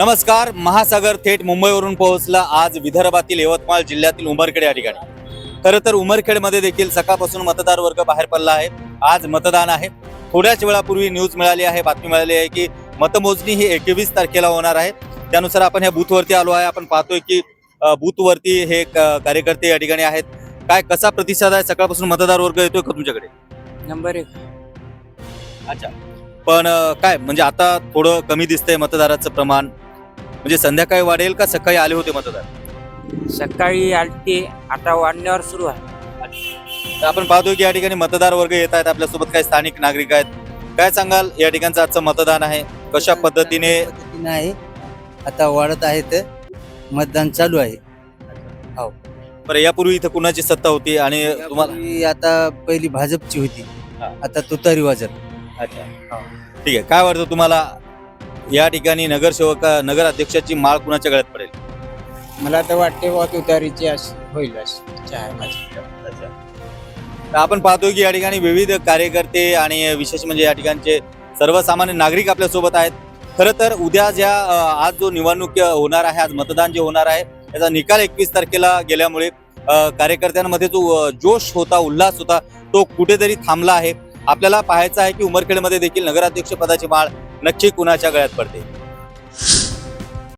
नमस्कार महासागर थेट मुंबईवरून पोहोचला आज विदर्भातील यवतमाळ जिल्ह्यातील उमरखेड या ठिकाणी. खरं तर उमरखेडमध्ये देखील सकाळपासून मतदार वर्ग बाहेर पडला आहे. आज मतदान आहे. थोड्याच वेळापूर्वी न्यूज मिळाली आहे बातमी मिळाली आहे की मतमोजणी ही एकवीस तारखेला होणार आहे. त्यानुसार आपण ह्या बूथवरती आलो आहे. आपण पाहतोय की बूथवरती हे कार्यकर्ते या ठिकाणी आहेत. काय कसा प्रतिसाद आहे? सकाळपासून मतदार वर्ग येतोय का तुमच्याकडे? नंबर एक. अच्छा. पण काय म्हणजे आता थोडं कमी दिसतंय मतदाराचं प्रमाण. म्हणजे संध्याकाळी वाढेल का सकाळी आले होते मतदार सकाळी आलती आता वाढण्यावर सुरू आहे. तर आपण पाहतोय की या ठिकाणी मतदार वर्ग येत आहेत आपल्यासोबत काही स्थानिक नागरिक आहेत. काय सांगाल या ठिकाणचं आजचं मतदान आहे? कशा पद्धतीने? पद्धतीने आहे आता वाढत आहेत मतदान चालू आहे. बरं यापूर्वी इथं कुणाची सत्ता होती आणि तुम्हाला यापूर्वी आता पहिली भाजपची होती. हा. आता तुतारी वाजत. अच्छा. ठीक आहे. काय वाटतं तुम्हाला? या ठिकाणी नगरसेवक नगर अध्यक्षाची माळ कुणाच्या गळ्यात पडेल? मला तर वाटते बा तुतारीची अशी होईल अशी इच्छा आहे माझी तर आपण पाहतोय की या ठिकाणी विविध कार्यकर्ते आणि विशेष म्हणजे या ठिकाणचे सर्वसामान्य नागरिक आपल्यासोबत आहेत. खरं तर उद्या ज्या अ, आज जो निवडणूक होणार आहे आज मतदान जे होणार आहे याचा निकाल एकवीस तारखेला गेल्यामुळे अ, कार्यकर्त्यांमध्ये जो अ, जोश होता उल्हास होता तो कुठेतरी थांबला आहे. आपल्याला पाहायचं आहे की उमरखेडमध्ये देखील नगराध्यक्ष पदाची माळ नक्की कुणाच्या गळ्यात पडते?